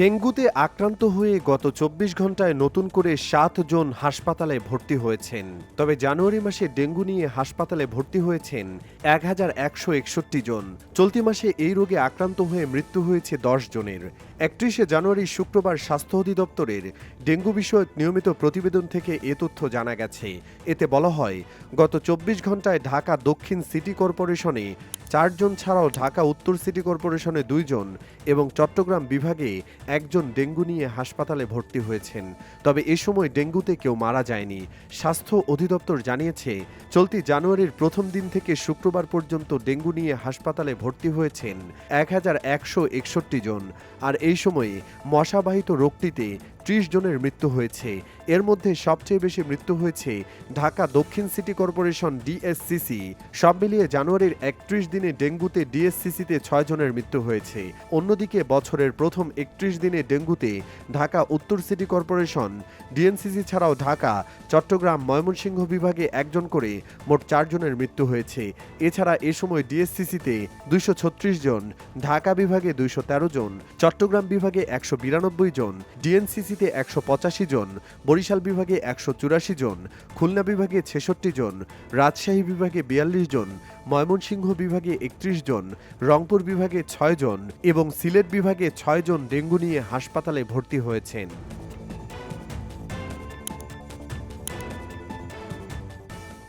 ডেঙ্গুতে আক্রান্ত হয়ে গত চব্বিশ ঘন্টায় নতুন করে সাত জন হাসপাতালে ভর্তি হয়েছেন। তবে জানুয়ারি মাসে ডেঙ্গু নিয়ে হাসপাতালে ভর্তি হয়েছেন এক হাজার একশো একষট্টি জন। চলতি মাসে এই রোগে আক্রান্ত হয়ে মৃত্যু হয়েছে দশ জনের। একত্রিশে জানুয়ারি শুক্রবার স্বাস্থ্য অধিদপ্তরের ডেঙ্গু বিষয়ক নিয়মিত প্রতিবেদন থেকে এ তথ্য জানা গেছে। এতে বলা হয়, গত চব্বিশ ঘন্টায় ঢাকা দক্ষিণ সিটি কর্পোরেশনে চারজন ছাড়াও ঢাকা উত্তর সিটি কর্পোরেশনে দুইজন এবং চট্টগ্রাম বিভাগে একজন ডেঙ্গু নিয়ে হাসপাতালে ভর্তি হয়েছেন। তবে এ সময় ডেঙ্গুতে কেউ মারা যায়নি। স্বাস্থ্য অধিদপ্তর জানিয়েছে চলতি জানুয়ারির প্রথম দিন থেকে শুক্রবার পর্যন্ত ডেঙ্গু নিয়ে হাসপাতালে ভর্তি হয়েছেন এক হাজার একশো একষট্টি জন। আর এই সময়ে মশাবাহিত রোগটিতে ত্রিশ জনের মৃত্যু হয়েছে। এর মধ্যে সবচেয়ে বেশি মৃত্যু হয়েছে ঢাকা দক্ষিণ সিটি কর্পোরেশন ডিএসসিসি। সব মিলিয়ে জানুয়ারির একত্রিশ দিনে ডেঙ্গুতে ডিএসসিসিতে ছয় জনের মৃত্যু হয়েছে। অন্যদিকে বছরের প্রথম একত্রিশ দিনে ডেঙ্গুতে ঢাকা উত্তর সিটি কর্পোরেশন, ডিএনসিসি ছাড়াও ঢাকা, চট্টগ্রাম, ময়মনসিংহ বিভাগে একজন করে মোট চারজনের মৃত্যু হয়েছে। এছাড়া এ সময় ডিএসসিসিতে দুইশো ছত্রিশ জন, ঢাকা বিভাগে দুইশো তেরো জন, চট্টগ্রাম বিভাগে একশো বিরানব্বই জন, ডিএনসিসিতে একশো পঁচাশি জন, বরিশাল বিভাগে একশো চুরাশি জন, খুলনা বিভাগে ছেষট্টি জন, রাজশাহী বিভাগে বিয়াল্লিশ জন, ময়মনসিংহ বিভাগে একত্রিশ জন, রংপুর বিভাগে ছয় জন এবং সিলেট বিভাগে ছয় জন ডেঙ্গু নিয়ে হাসপাতালে ভর্তি হয়েছেন।